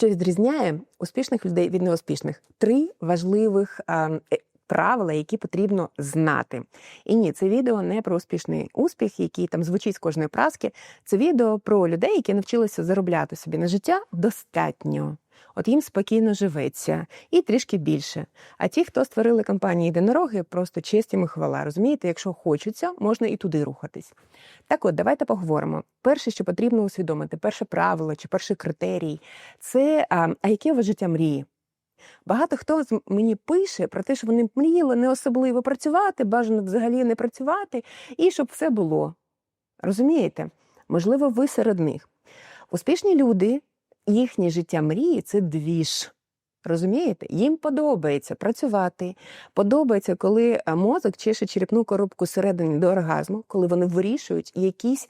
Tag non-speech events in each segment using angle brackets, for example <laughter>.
Що відрізняє успішних людей від неуспішних? Три важливих е, правила, які потрібно знати. І ні, це відео не про успішний успіх, який там звучить з кожної праски. Це відео про людей, які навчилися заробляти собі на життя достатньо. От їм спокійно живеться і трішки більше. А ті, хто створили компанії єдинороги, просто честь їм і хвала. Розумієте, якщо хочеться, можна і туди рухатись. Так от, давайте поговоримо. Перше, що потрібно усвідомити, перше правило чи перший критерій це а, а яке у вас життя мрії? Багато хто мені пише про те, що вони мріяли не особливо працювати, бажано взагалі не працювати, і щоб все було. Розумієте? Можливо, ви серед них. Успішні люди, їхнє життя мрії це двіж. Розумієте? Їм подобається працювати, подобається, коли е, мозок чеше черепну коробку всередині до оргазму, коли вони вирішують якісь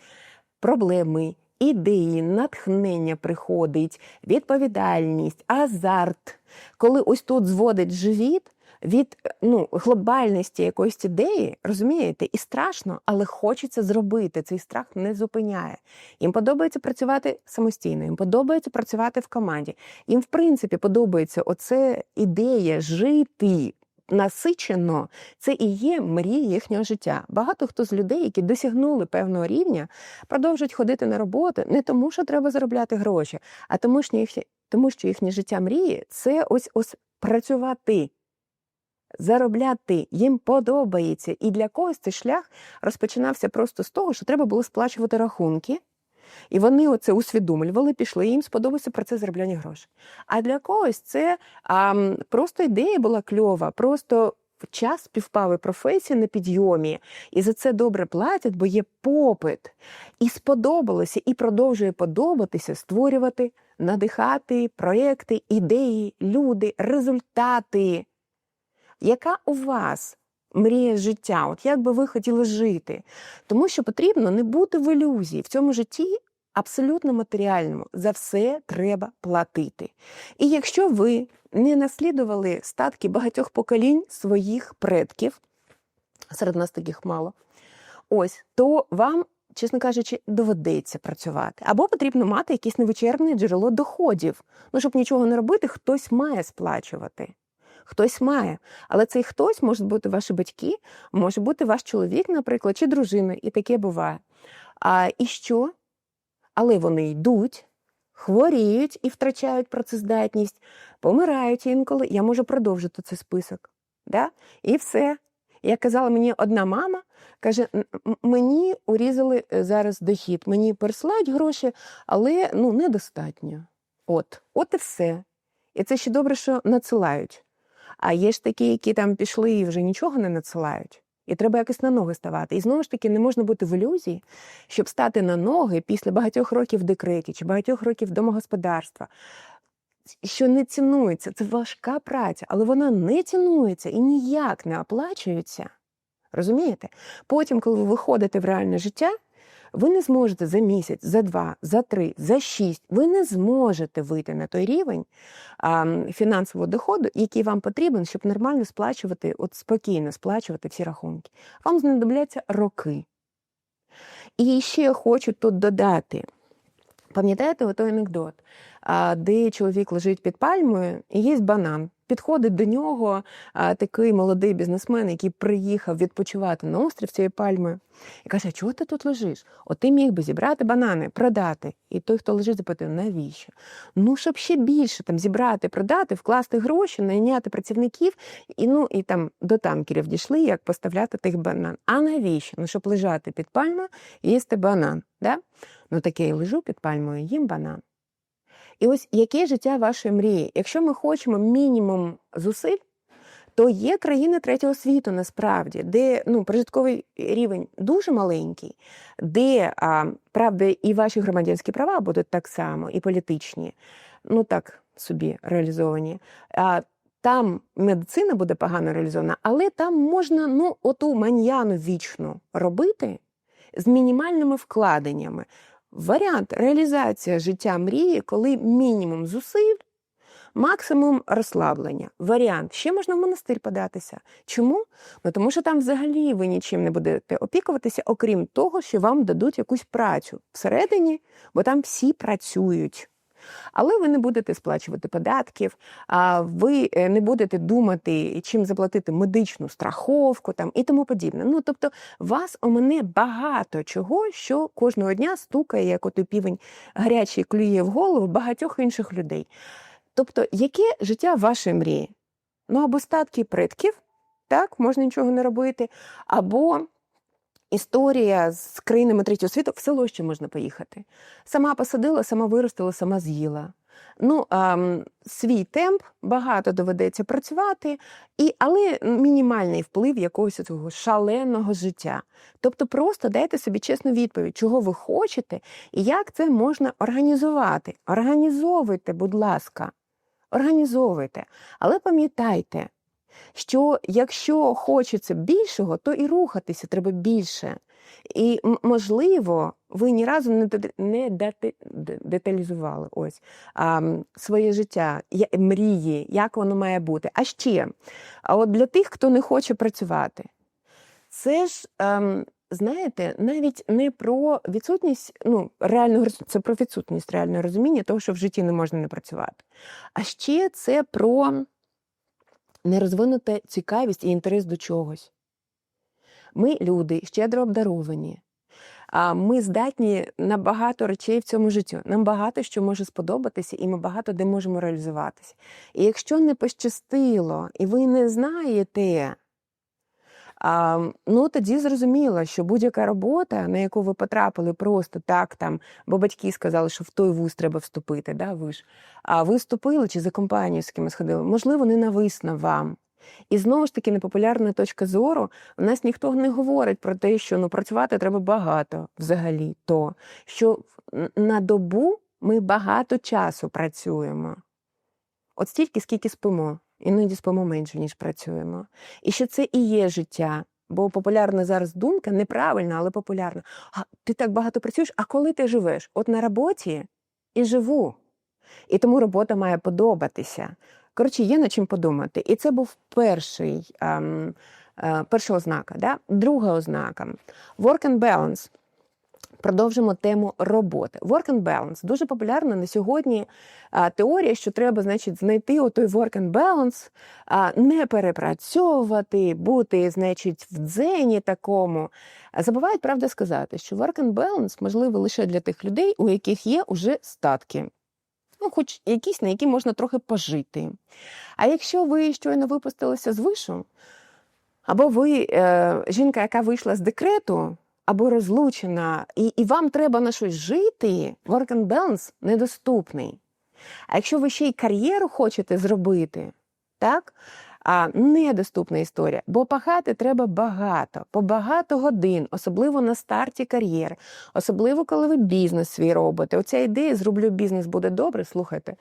проблеми, ідеї, натхнення приходить, відповідальність, азарт. Коли ось тут зводить живіт від ну, глобальності якоїсь ідеї, розумієте, і страшно, але хочеться зробити. Цей страх не зупиняє. Їм подобається працювати самостійно, їм подобається працювати в команді. Їм, в принципі, подобається оце ідея жити. Насичено, це і є мрія їхнього життя. Багато хто з людей, які досягнули певного рівня, продовжують ходити на роботу не тому, що треба заробляти гроші, а тому, що їхнє, тому що їхнє життя мрії це ось ось працювати, заробляти. Їм подобається. І для когось цей шлях розпочинався просто з того, що треба було сплачувати рахунки. І вони оце усвідомлювали, пішли, і їм сподобався про це заробляння грошей. А для когось це а, просто ідея була кльова, просто час співпав і професія на підйомі, і за це добре платять, бо є попит. І сподобалося, і продовжує подобатися створювати, надихати проекти, ідеї, люди, результати. Яка у вас мрія життя? От як би ви хотіли жити? Тому що потрібно не бути в ілюзії. В цьому житті абсолютно матеріальному за все треба платити. І якщо ви не наслідували статки багатьох поколінь своїх предків, серед нас таких мало, ось, то вам. Чесно кажучи, доведеться працювати. Або потрібно мати якесь невичерпне джерело доходів. Ну, щоб нічого не робити, хтось має сплачувати. Хтось має. Але цей хтось може бути ваші батьки, може бути ваш чоловік, наприклад, чи дружина, і таке буває. А і що? Але вони йдуть, хворіють і втрачають працездатність, помирають інколи. Я можу продовжити цей список. Да? І все. Як казала мені одна мама, каже: «М- м- мені урізали е, зараз дохід, мені пересилають гроші, але ну, недостатньо. От, от і все. І це ще добре, що надсилають. А є ж такі, які там пішли і вже нічого не надсилають. І треба якось на ноги ставати. І знову ж таки, не можна бути в ілюзії, щоб стати на ноги після багатьох років декреті чи багатьох років домогосподарства, що не цінується. Це важка праця, але вона не цінується і ніяк не оплачується. Розумієте? Потім, коли ви виходите в реальне життя, ви не зможете за місяць, за два, за три, за шість, ви не зможете вийти на той рівень а, фінансового доходу, який вам потрібен, щоб нормально сплачувати, от спокійно сплачувати всі рахунки. Вам знадобляться роки. І ще я хочу тут додати. Пам'ятаєте той анекдот, де чоловік лежить під пальмою і є банан. Підходить до нього такий молодий бізнесмен, який приїхав відпочивати на острів цією пальмою, і каже: чого ти тут лежиш? От ти міг би зібрати банани, продати. І той, хто лежить, запитує, навіщо? Ну, щоб ще більше там зібрати, продати, вкласти гроші, найняти працівників, і ну і там до танкерів дійшли, як поставляти тих банан. А навіщо? Ну, щоб лежати під пальмою і їсти банан. Да? Ну, таке я лежу під пальмою, їм банан. І ось яке життя вашої мрії? Якщо ми хочемо мінімум зусиль, то є країни третього світу насправді, де ну, прожитковий рівень дуже маленький, де, а, правда, і ваші громадянські права будуть так само, і політичні, ну так собі реалізовані. А, там медицина буде погано реалізована, але там можна ну, оту маньяну вічну робити з мінімальними вкладеннями. Варіант реалізація життя мрії, коли мінімум зусиль, максимум розслаблення. Варіант ще можна в монастир податися. Чому? Ну тому що там взагалі ви нічим не будете опікуватися, окрім того, що вам дадуть якусь працю всередині, бо там всі працюють. Але ви не будете сплачувати податків, ви е, не будете думати, чим заплатити медичну страховку там і тому подібне. Ну тобто, вас омине багато чого, що кожного дня стукає, як отой півень гарячий клює в голову багатьох інших людей. Тобто, яке життя вашої мрії? Ну або статки предків, так, можна нічого не робити, або історія з країнами третього світу, в село ще можна поїхати. Сама посадила, сама виростила, сама з'їла. Ну, ем, свій темп багато доведеться працювати, і, але мінімальний вплив якогось цього шаленого життя. Тобто просто дайте собі чесну відповідь, чого ви хочете і як це можна організувати. Організовуйте, будь ласка, організовуйте. Але пам'ятайте, що якщо хочеться більшого, то і рухатися треба більше. І можливо, ви ні разу не, деталізували ось а, своє життя, мрії, як воно має бути. А ще, а от для тих, хто не хоче працювати, це ж. ем, Знаєте, навіть не про відсутність ну, реального це про відсутність реального розуміння того, що в житті не можна не працювати. А ще це про нерозвинута цікавість і інтерес до чогось. Ми люди щедро обдаровані. А ми здатні на багато речей в цьому житті. Нам багато що може сподобатися, і ми багато де можемо реалізуватися. І якщо не пощастило, і ви не знаєте, а, ну тоді зрозуміло, що будь-яка робота, на яку ви потрапили просто так, там, бо батьки сказали, що в той вуз треба вступити, да, ви ж. А ви вступили чи за компанію, з ким сходили, можливо, ненависна вам. І знову ж таки, непопулярна точка зору. У нас ніхто не говорить про те, що ну, працювати треба багато взагалі, то що на добу ми багато часу працюємо. От стільки, скільки спимо. Іноді спимо менше, ніж працюємо. І що це і є життя. Бо популярна зараз думка, неправильна, але популярна. А ти так багато працюєш, а коли ти живеш? От на роботі і живу. І тому робота має подобатися. Коротше, є над чим подумати. І це був перший, ем, е, перша ознака. Да? Друга ознака work and balance. Продовжимо тему роботи. Work and balance. Дуже популярна на сьогодні теорія, що треба, значить, знайти отой work and balance, не перепрацьовувати, бути, значить, в дзені такому. Забувають, правда, сказати, що work and balance можливо лише для тих людей, у яких є уже статки. Ну, хоч якісь, на які можна трохи пожити. А якщо ви щойно випустилися з вишу, або ви е, жінка, яка вийшла з декрету, або розлучена, і, і вам треба на щось жити, work and balance недоступний. А якщо ви ще й кар'єру хочете зробити, так? А недоступна історія, бо пахати треба багато, по багато годин, особливо на старті кар'єри, особливо коли ви бізнес свій робите. Оця ідея зроблю бізнес буде добре. Слухайте.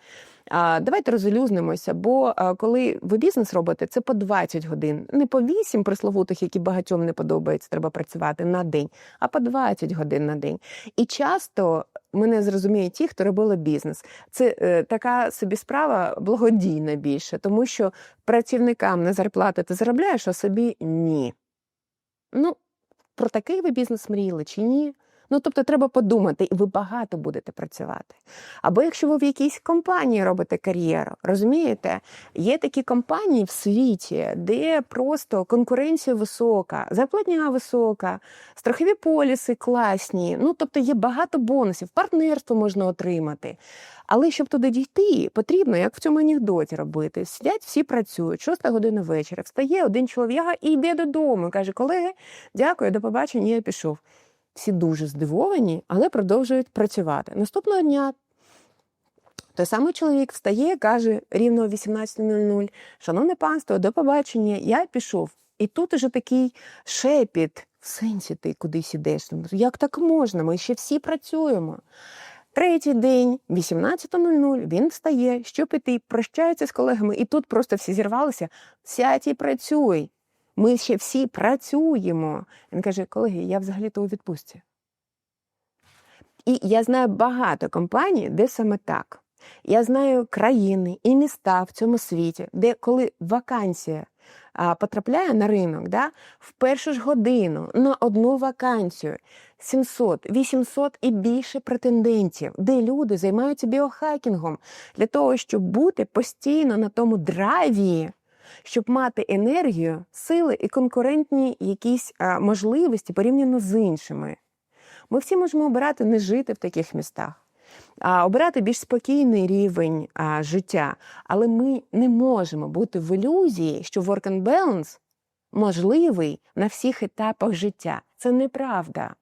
Давайте розлюзнимося, бо коли ви бізнес робите, це по 20 годин, не по 8 присловутих, які багатьом не подобається, треба працювати на день, а по 20 годин на день. І часто мене зрозуміють ті, хто робили бізнес. Це е, така собі справа благодійна більше, тому що працівникам на зарплати ти заробляєш, а собі ні. Ну, про такий ви бізнес мріяли чи ні? Ну, тобто, треба подумати, і ви багато будете працювати. Або якщо ви в якійсь компанії робите кар'єру, розумієте, є такі компанії в світі, де просто конкуренція висока, зарплатня висока, страхові поліси класні. Ну, тобто є багато бонусів, партнерство можна отримати. Але щоб туди дійти, потрібно, як в цьому анекдоті робити. Сидять, всі працюють, шоста година вечора. Встає один чоловік і йде додому. Каже, колеги, дякую, до побачення, я пішов. Всі дуже здивовані, але продовжують працювати. Наступного дня той самий чоловік встає, каже рівно о 18.00, шановне панство, до побачення, я пішов. І тут уже такий шепіт, в сенсі ти кудись ідеш. Ну, Як так можна? Ми ще всі працюємо. Третій день, 18.00, він встає, щоб піти, прощається з колегами, і тут просто всі зірвалися. Сядь і працюй. Ми ще всі працюємо. Він каже: колеги, я взагалі-то у відпустці. І я знаю багато компаній, де саме так. Я знаю країни і міста в цьому світі, де коли вакансія а, потрапляє на ринок да, в першу ж годину на одну вакансію 700, 800 і більше претендентів, де люди займаються біохакінгом для того, щоб бути постійно на тому драйві, щоб мати енергію, сили і конкурентні якісь можливості порівняно з іншими. Ми всі можемо обирати не жити в таких містах, а обирати більш спокійний рівень життя. Але ми не можемо бути в ілюзії, що work and balance можливий на всіх етапах життя. Це неправда.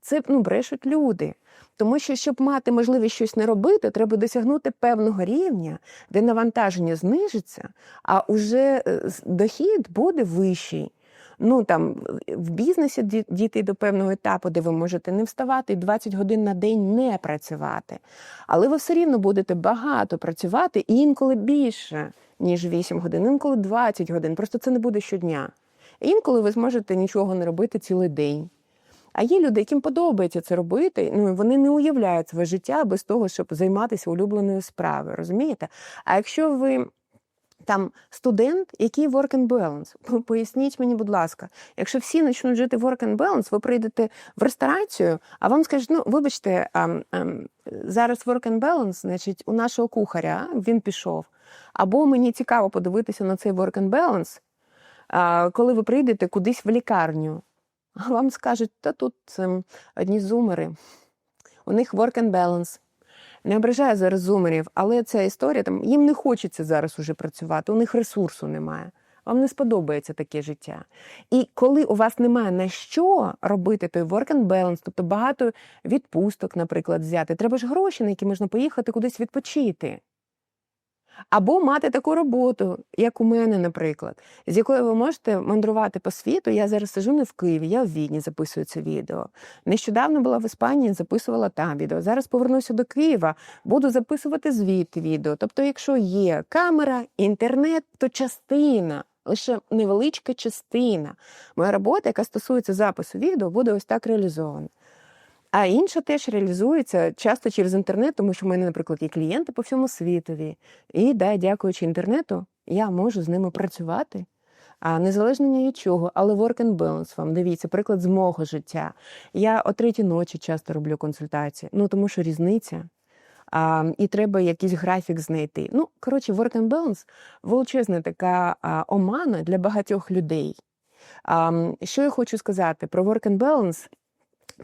Це ну, брешуть люди. Тому що, щоб мати можливість щось не робити, треба досягнути певного рівня, де навантаження знижиться, а уже е, дохід буде вищий. Ну там в бізнесі ді- дійти до певного етапу, де ви можете не вставати і 20 годин на день не працювати. Але ви все рівно будете багато працювати і інколи більше, ніж 8 годин, інколи 20 годин. Просто це не буде щодня. Інколи ви зможете нічого не робити цілий день. А є люди, яким подобається це робити. Ну вони не уявляють своє життя без того, щоб займатися улюбленою справою. Розумієте? А якщо ви там студент, який work and balance, поясніть мені, будь ласка, якщо всі почнуть жити work and balance, ви прийдете в ресторацію, а вам скажуть, ну вибачте, ам, ам, зараз work and balance, значить, у нашого кухаря він пішов. Або мені цікаво подивитися на цей work and balance, а, коли ви прийдете кудись в лікарню. А вам скажуть, та тут ем, одні зумери, у них work and balance. Не ображаю зараз зумерів, але ця історія там їм не хочеться зараз уже працювати, у них ресурсу немає. Вам не сподобається таке життя. І коли у вас немає на що робити той work and balance, тобто багато відпусток, наприклад, взяти, треба ж гроші, на які можна поїхати кудись відпочити. Або мати таку роботу, як у мене, наприклад, з якою ви можете мандрувати по світу. Я зараз сижу не в Києві, я в Відні записую це відео. Нещодавно була в Іспанії, записувала там відео. Зараз повернуся до Києва, буду записувати звідти відео. Тобто, якщо є камера, інтернет, то частина. Лише невеличка частина. Моя робота, яка стосується запису відео, буде ось так реалізована. А інша теж реалізується часто через інтернет, тому що в мене, наприклад, є клієнти по всьому світові. І да, дякуючи інтернету, я можу з ними працювати. А незалежно ні від чого, але work and balance вам дивіться, приклад з мого життя. Я о третій ночі часто роблю консультації, ну тому що різниця. А, і треба якийсь графік знайти. Ну, коротше, work and balance величезна така а, омана для багатьох людей. А, що я хочу сказати про work and balance?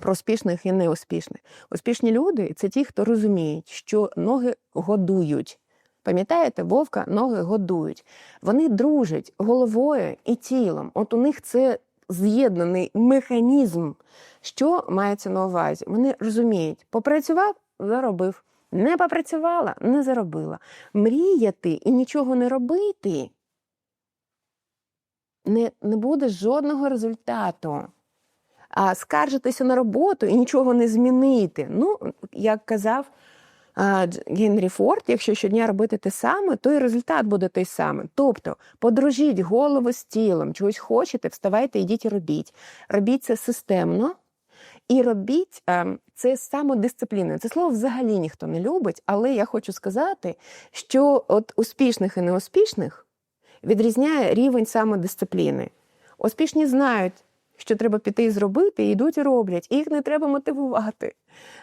Про успішних і неуспішних. Успішні люди це ті, хто розуміють, що ноги годують. Пам'ятаєте, вовка ноги годують. Вони дружать головою і тілом. От у них це з'єднаний механізм. Що мається на увазі? Вони розуміють, попрацював, заробив. Не попрацювала, не заробила. Мріяти і нічого не робити не, не буде жодного результату а, скаржитися на роботу і нічого не змінити. Ну, як казав а, Генрі Форд, якщо щодня робити те саме, то і результат буде той самий. Тобто подружіть голову з тілом, чогось хочете, вставайте, йдіть і робіть. Робіть це системно. І робіть це самодисципліною. Це слово взагалі ніхто не любить, але я хочу сказати, що от успішних і неуспішних відрізняє рівень самодисципліни. Успішні знають, що треба піти і зробити, йдуть і роблять. Їх не треба мотивувати.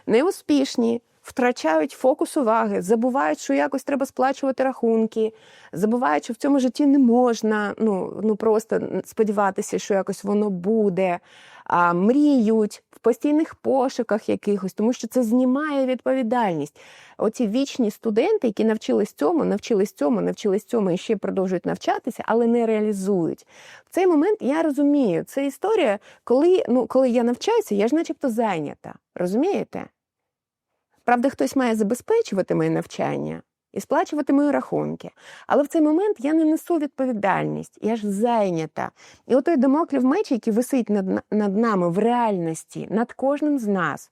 Неуспішні втрачають фокус уваги, забувають, що якось треба сплачувати рахунки, забувають, що в цьому житті не можна ну, ну просто сподіватися, що якось воно буде. А, мріють в постійних пошуках якихось, тому що це знімає відповідальність. Оці вічні студенти, які навчились цьому, навчились цьому, навчились цьому і ще продовжують навчатися, але не реалізують. В цей момент я розумію, це історія, коли, ну, коли я навчаюся, я ж начебто зайнята. Розумієте? Правда, хтось має забезпечувати моє навчання і сплачувати рахунки. Але в цей момент я не несу відповідальність, я ж зайнята. І отой домоклів меч, який висить над, над нами в реальності, над кожним з нас.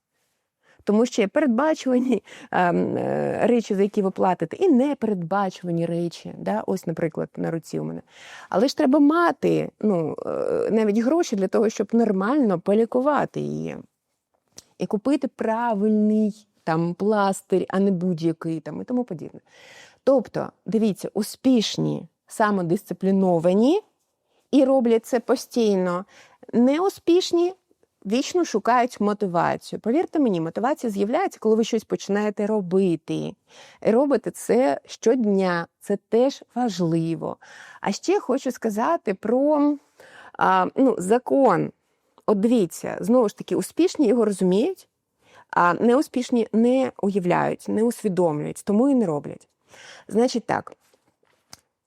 Тому що є передбачувані <laughs> ем, е, речі, за які ви платите, і непередбачувані речі. Да? Ось, наприклад, на руці у мене. Але ж треба мати ну, е, навіть гроші для того, щоб нормально полікувати її і купити правильний там пластир, а не будь-який там і тому подібне. Тобто, дивіться, успішні, самодисципліновані і роблять це постійно, неуспішні вічно шукають мотивацію. Повірте мені, мотивація з'являється, коли ви щось починаєте робити. Робите це щодня, це теж важливо. А ще хочу сказати про а, ну, закон. От дивіться, знову ж таки, успішні його розуміють, неуспішні не уявляють, не усвідомлюють, тому і не роблять. Значить так.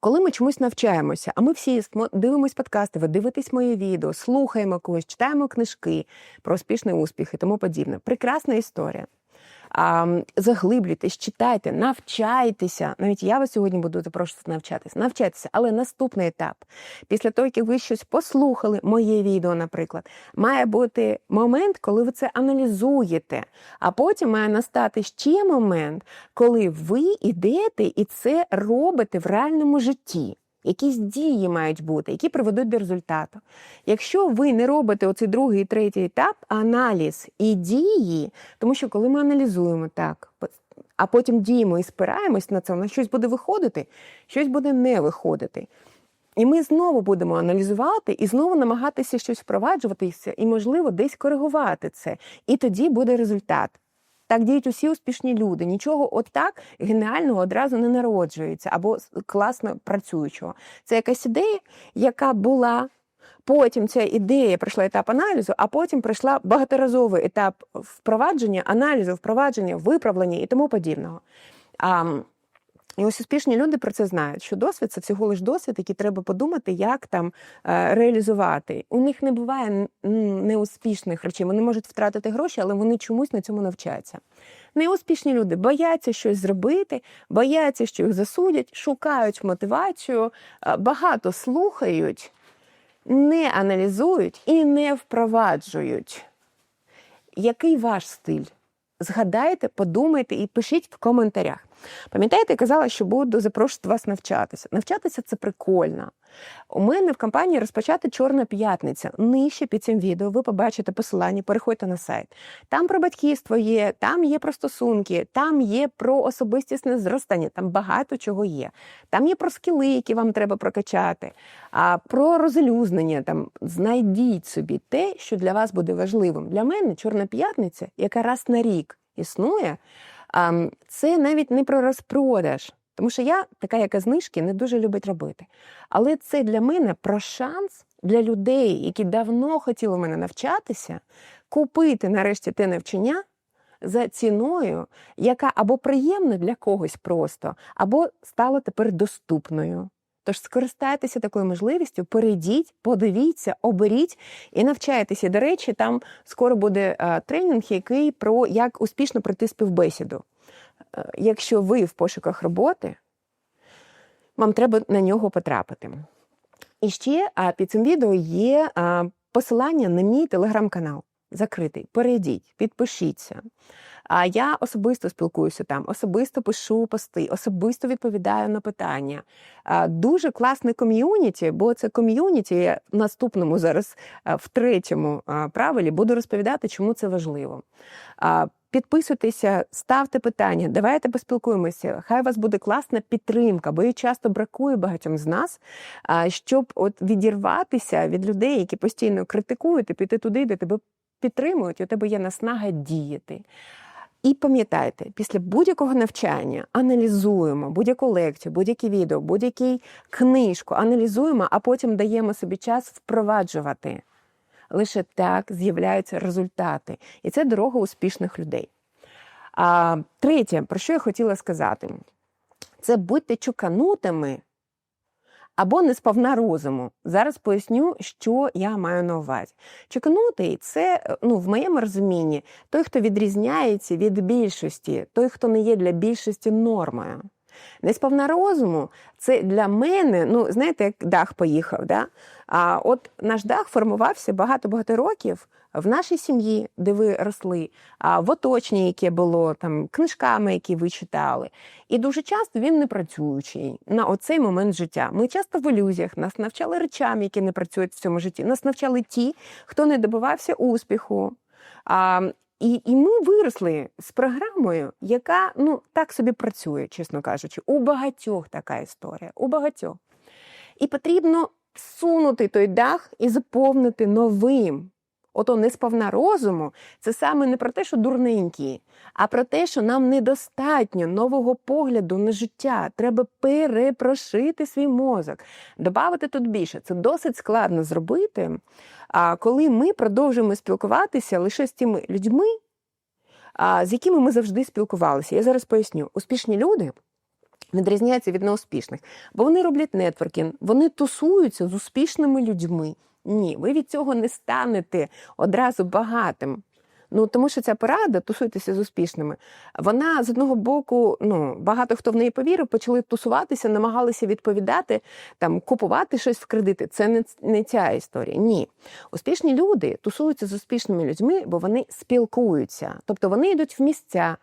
Коли ми чомусь навчаємося, а ми всі дивимося подкасти, ви дивитесь мої відео, слухаємо когось, читаємо книжки про успішний успіх і тому подібне. Прекрасна історія. Заглиблюйтесь, читайте, навчайтеся. Навіть я вас сьогодні буду запрошувати навчатися. Навчайтеся, але наступний етап. Після того, як ви щось послухали, моє відео, наприклад, має бути момент, коли ви це аналізуєте. А потім має настати ще момент, коли ви йдете і це робите в реальному житті. Якісь дії мають бути, які приведуть до результату. Якщо ви не робите оцей другий і третій етап, аналіз і дії, тому що коли ми аналізуємо так, а потім діємо і спираємось на це, на щось буде виходити, щось буде не виходити. І ми знову будемо аналізувати і знову намагатися щось впроваджуватися, і, можливо, десь коригувати це. І тоді буде результат. Так діють усі успішні люди. Нічого отак геніального одразу не народжується або класно працюючого. Це якась ідея, яка була. Потім ця ідея пройшла етап аналізу, а потім пройшла багаторазовий етап впровадження, аналізу, впровадження, виправлення і тому подібного. А, і ось успішні люди про це знають, що досвід це всього лиш досвід, який треба подумати, як там е, реалізувати. У них не буває неуспішних речей. Вони можуть втратити гроші, але вони чомусь на цьому навчаються. Неуспішні люди бояться щось зробити, бояться, що їх засудять, шукають мотивацію, е, багато слухають, не аналізують і не впроваджують. Який ваш стиль? Згадайте, подумайте і пишіть в коментарях. Пам'ятаєте, я казала, що буду запрошувати вас навчатися. Навчатися це прикольно. У мене в компанії розпочати Чорна п'ятниця. Нижче під цим відео ви побачите посилання, переходьте на сайт. Там про батьківство є, там є про стосунки, там є про особистісне зростання, там багато чого є. Там є про скіли, які вам треба прокачати, а про розлюзнення. Там знайдіть собі те, що для вас буде важливим. Для мене Чорна п'ятниця, яка раз на рік існує, це навіть не про розпродаж. Тому що я, така, яка знижки, не дуже любить робити. Але це для мене про шанс для людей, які давно хотіли мене навчатися, купити нарешті те навчання за ціною, яка або приємна для когось просто, або стала тепер доступною. Тож скористайтеся такою можливістю, перейдіть, подивіться, оберіть і навчайтеся. До речі, там скоро буде е, тренінг, який про як успішно пройти співбесіду. Е, Якщо ви в пошуках роботи, вам треба на нього потрапити. І ще під цим відео є посилання на мій телеграм-канал. Закритий. Перейдіть, підпишіться. А я особисто спілкуюся там, особисто пишу пости, особисто відповідаю на питання. Дуже класне ком'юніті, бо це ком'юніті. Я в наступному зараз в третьому правилі буду розповідати, чому це важливо. Підписуйтеся, ставте питання, давайте поспілкуємося. Хай у вас буде класна підтримка, бо її часто бракує багатьом з нас, щоб от відірватися від людей, які постійно критикують, і піти туди, де тебе підтримують, у тебе є наснага діяти. І пам'ятайте, після будь-якого навчання аналізуємо будь-яку лекцію, будь-яке відео, будь-яку книжку, аналізуємо, а потім даємо собі час впроваджувати. Лише так з'являються результати. І це дорога успішних людей. А третє, про що я хотіла сказати, це будьте чуканутими або не сповна розуму. Зараз поясню, що я маю на увазі. Чуканутий це, ну, в моєму розумінні, той, хто відрізняється від більшості, той, хто не є для більшості нормою. Несповна розуму це для мене, ну знаєте, як дах поїхав. Да? А от наш дах формувався багато-багато років в нашій сім'ї, де ви росли, в оточенні, яке було там книжками, які ви читали. І дуже часто він не працюючий на оцей момент життя. Ми часто в ілюзіях нас навчали речам, які не працюють в цьому житті. Нас навчали ті, хто не добивався успіху. А, і, і ми виросли з програмою, яка ну так собі працює, чесно кажучи. У багатьох така історія. У багатьох. І потрібно всунути той дах і заповнити новим. Ото несповна розуму це саме не про те, що дурненькі, а про те, що нам недостатньо нового погляду на життя. Треба перепрошити свій мозок. Добавити тут більше. Це досить складно зробити. Коли ми продовжуємо спілкуватися лише з тими людьми, з якими ми завжди спілкувалися. Я зараз поясню. Успішні люди відрізняються від неуспішних, бо вони роблять нетворкінг, вони тусуються з успішними людьми. Ні, ви від цього не станете одразу багатим. Ну тому що ця порада тусуйтеся з успішними. Вона з одного боку, ну багато хто в неї повірив, почали тусуватися, намагалися відповідати, там купувати щось в кредити. Це не, не ця історія. Ні, успішні люди тусуються з успішними людьми, бо вони спілкуються, тобто вони йдуть в місця.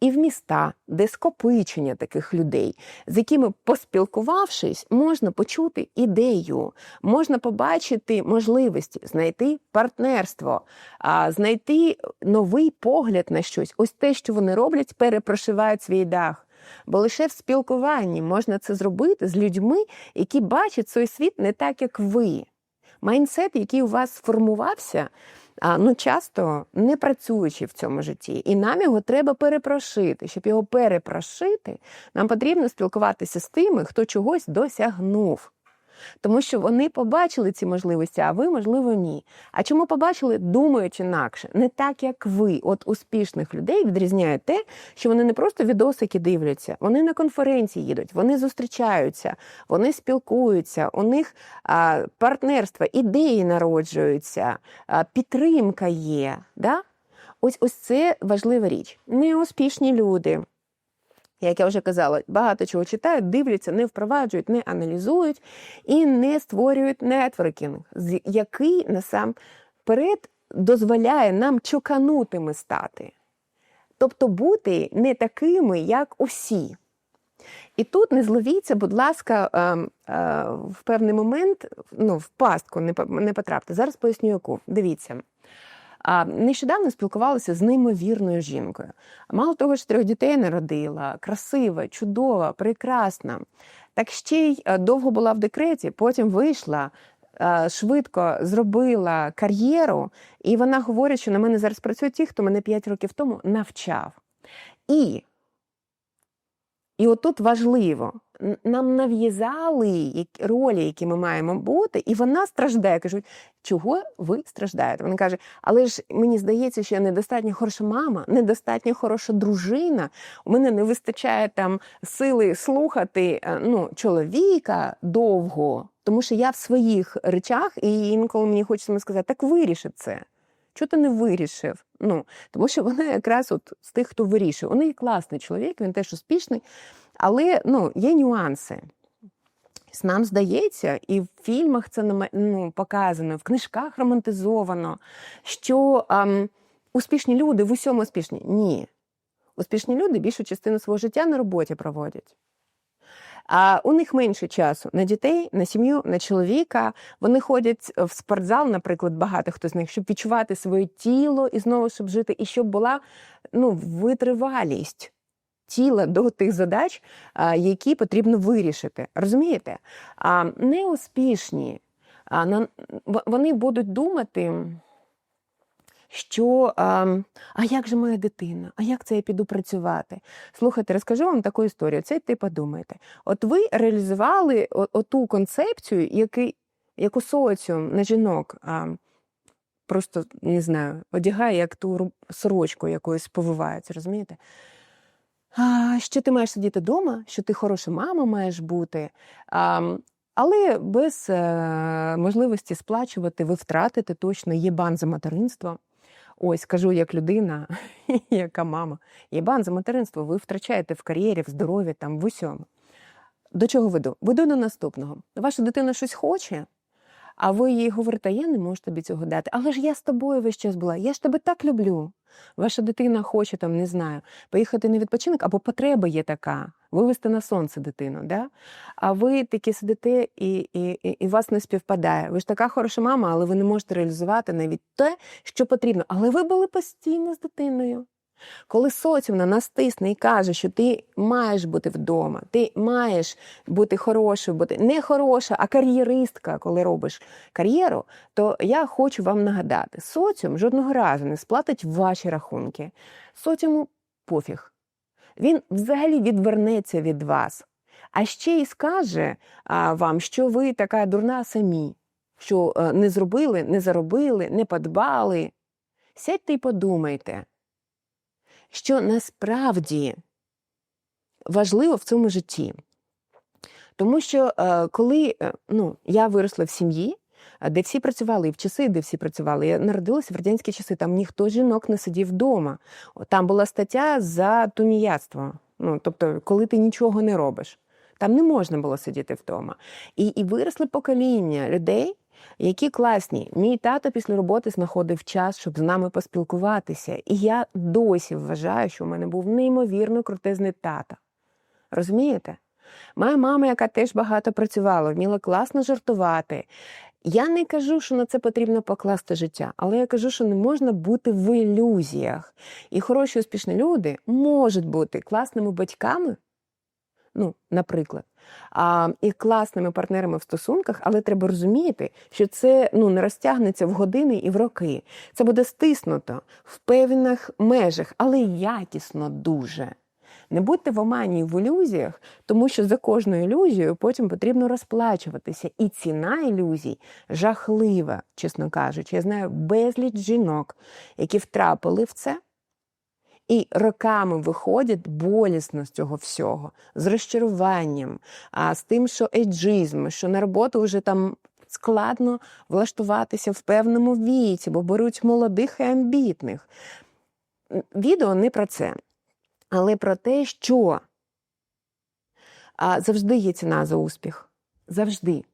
І в міста, де скопичення таких людей, з якими, поспілкувавшись, можна почути ідею, можна побачити можливості, знайти партнерство, знайти новий погляд на щось. Ось те, що вони роблять, перепрошивають свій дах. Бо лише в спілкуванні можна це зробити з людьми, які бачать свій світ не так, як ви. Майнсет, який у вас сформувався, ну часто не працюючи в цьому житті, і нам його треба перепрошити. Щоб його перепрошити, нам потрібно спілкуватися з тими, хто чогось досягнув. Тому що вони побачили ці можливості, а ви, можливо, ні. А чому побачили, думають інакше, не так, як ви. От успішних людей відрізняє те, що вони не просто відосики дивляться, вони на конференції їдуть, вони зустрічаються, вони спілкуються, у них а, партнерства, ідеї народжуються, а, підтримка є. Да? Ось ось це важлива річ. Неуспішні люди. Як я вже казала, багато чого читають, дивляться, не впроваджують, не аналізують і не створюють нетворкінг, який насамперед дозволяє нам чоканутими стати. Тобто бути не такими, як усі. І тут не зловіться, будь ласка, ем, е, в певний момент ну, в пастку не по- не потрапте. Зараз поясню яку. Дивіться. Нещодавно спілкувалася з неймовірною жінкою. Мало того, що трьох дітей народила, красива, чудова, прекрасна. Так ще й е, довго була в декреті, потім вийшла, е, швидко зробила кар'єру, і вона говорить, що на мене зараз працюють ті, хто мене 5 років тому навчав. І і отут важливо, нам нав'язали ролі, які ми маємо бути, і вона страждає. Кажуть, чого ви страждаєте? Вона каже, але ж мені здається, що я недостатньо хороша мама, недостатньо хороша дружина. У мене не вистачає там сили слухати е, ну, чоловіка довго, тому що я в своїх речах, і інколи мені хочеться сказати, так виріши це. Чого ти не вирішив? Ну, тому що вона якраз от з тих, хто вирішує. У неї класний чоловік, він теж успішний, але ну, є нюанси. Нам здається, і в фільмах це ну, показано, в книжках романтизовано, що ам, успішні люди в усьому успішні. Ні. Успішні люди більшу частину свого життя на роботі проводять. А у них менше часу на дітей, на сім'ю, на чоловіка. Вони ходять в спортзал, наприклад, багато хто з них, щоб відчувати своє тіло і знову щоб жити, і щоб була ну, витривалість тіла до тих задач, які потрібно вирішити. Розумієте? А неуспішні, вони будуть думати. Що а, а як же моя дитина? А як це я піду працювати? Слухайте, розкажу вам таку історію. Це ти подумаєте. От ви реалізували оту концепцію, який, яку соціум на жінок а, просто не знаю, одягає як ту сорочку якоюсь повивається, розумієте? Що ти маєш сидіти вдома, що ти хороша мама маєш бути. Але без е, можливості сплачувати, ви втратите точно є бан за материнство. Ось кажу як людина, <laughs> яка мама. Є бан за материнство, ви втрачаєте в кар'єрі, в здоров'ї, там, в усьому. До чого веду? Веду до наступного. Ваша дитина щось хоче, а ви їй говорите, я не можу тобі цього дати. Але ж я з тобою весь час була, я ж тебе так люблю. Ваша дитина хоче, там, не знаю, поїхати на відпочинок, або потреба є така, вивести на сонце дитину. Да? А ви такі сидите і, і, і, вас не співпадає. Ви ж така хороша мама, але ви не можете реалізувати навіть те, що потрібно. Але ви були постійно з дитиною. Коли соціум на нас тисне і каже, що ти маєш бути вдома, ти маєш бути хорошою, бути не хороша, а кар'єристка, коли робиш кар'єру, то я хочу вам нагадати: соціум жодного разу не сплатить ваші рахунки. Соціуму пофіг. Він взагалі відвернеться від вас. А ще й скаже вам, що ви така дурна самі, що е, не зробили, не заробили, не подбали. Сядьте і подумайте, що насправді важливо в цьому житті. Тому що е, коли е, ну, я виросла в сім'ї, е, де всі працювали, і в часи, де всі працювали, я народилася в радянські часи, там ніхто жінок не сидів вдома. Там була стаття за тунеядство. Ну, тобто, коли ти нічого не робиш. Там не можна було сидіти вдома. І, і виросли покоління людей, які класні. Мій тато після роботи знаходив час, щоб з нами поспілкуватися. І я досі вважаю, що в мене був неймовірно крутезний тата. Розумієте? Моя мама, яка теж багато працювала, вміла класно жартувати. Я не кажу, що на це потрібно покласти життя, але я кажу, що не можна бути в ілюзіях. І хороші успішні люди можуть бути класними батьками, ну, наприклад, а, і класними партнерами в стосунках, але треба розуміти, що це ну, не розтягнеться в години і в роки. Це буде стиснуто в певних межах, але якісно дуже. Не будьте в омані і в ілюзіях, тому що за кожною ілюзією потім потрібно розплачуватися. І ціна ілюзій жахлива, чесно кажучи. Я знаю безліч жінок, які втрапили в це. І роками виходять болісно з цього всього, з розчаруванням, а з тим, що ейджизм, що на роботу вже там складно влаштуватися в певному віці, бо беруть молодих і амбітних. Відео не про це, але про те, що завжди є ціна за успіх. Завжди.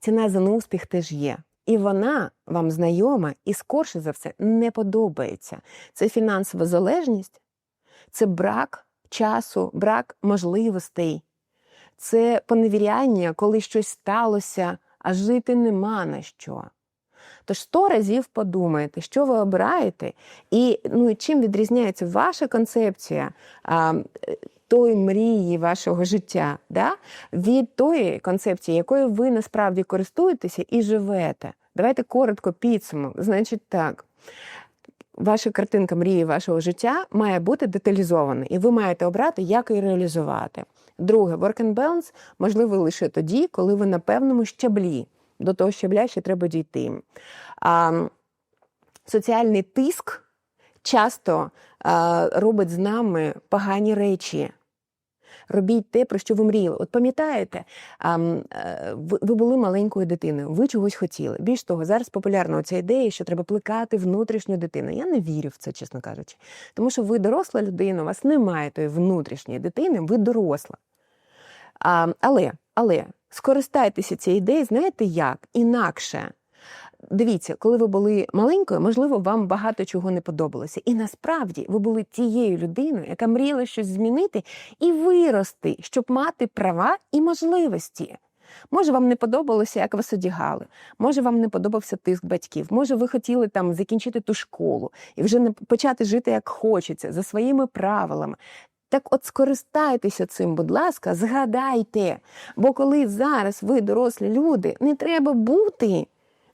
Ціна за неуспіх теж є. І вона вам знайома і, скорше за все, не подобається. Це фінансова залежність, це брак часу, брак можливостей, це поневіряння, коли щось сталося, а жити нема на що. Тож сто разів подумайте, що ви обираєте, і ну, чим відрізняється ваша концепція а, тої мрії вашого життя да? від тої концепції, якою ви насправді користуєтеся і живете. Давайте коротко підсумок. Значить так. Ваша картинка мрії вашого життя має бути деталізована, і ви маєте обрати, як її реалізувати. Друге, work and balance можливо лише тоді, коли ви на певному щаблі. До того щабля ще треба дійти. А, Соціальний тиск часто робить з нами погані речі. Робіть те, про що ви мріяли. От пам'ятаєте, ви були маленькою дитиною, ви чогось хотіли. Більш того, зараз популярна ця ідея, що треба плекати внутрішню дитину. Я не вірю в це, чесно кажучи. Тому що ви доросла людина, у вас немає тої внутрішньої дитини, ви доросла. Але, але скористайтеся цією ідеєю, знаєте як? Інакше. Дивіться, коли ви були маленькою, можливо, вам багато чого не подобалося. І насправді ви були тією людиною, яка мріяла щось змінити і вирости, щоб мати права і можливості. Може, вам не подобалося, як вас одягали, може, вам не подобався тиск батьків, може, ви хотіли там закінчити ту школу і вже не почати жити як хочеться, за своїми правилами. Так от скористайтеся цим, будь ласка, згадайте. Бо коли зараз ви дорослі люди, не треба бути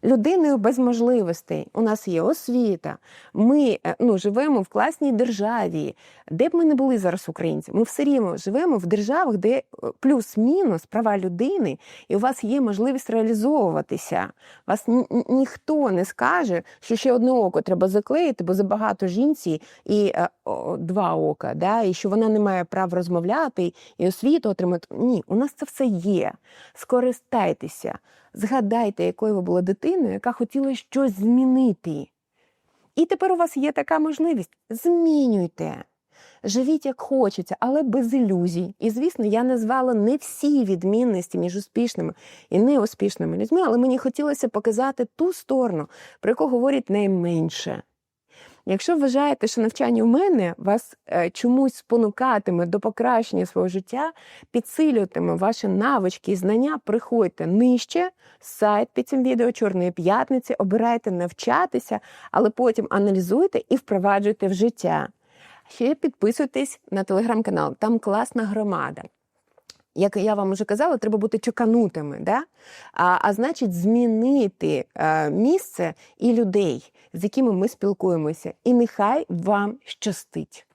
людиною без можливостей. У нас є освіта. Ми е, ну, живемо в класній державі. Де б ми не були зараз українці, ми все рівно живемо в державах, де е, плюс-мінус права людини, і у вас є можливість реалізовуватися. Вас ні ніхто не скаже, що ще одне око треба заклеїти, бо забагато жінці і е, о, два ока, да, і що вона не має прав розмовляти і освіту отримати. Ні, у нас це все є. Скористайтеся. Згадайте, якою ви були дитиною, яка хотіла щось змінити. І тепер у вас є така можливість. Змінюйте. Живіть як хочеться, але без ілюзій. І, звісно, я назвала не всі відмінності між успішними і неуспішними людьми, але мені хотілося показати ту сторону, про яку говорять найменше. Якщо вважаєте, що навчання у мене вас е, чомусь спонукатиме до покращення свого життя, підсилюватиме ваші навички і знання, приходьте нижче, сайт під цим відео Чорної п'ятниці, обирайте навчатися, але потім аналізуйте і впроваджуйте в життя. ще підписуйтесь на телеграм-канал, там класна громада. Як я вам вже казала, треба бути чеканутими, да? а, а значить, змінити е, місце і людей, з якими ми спілкуємося. І нехай вам щастить.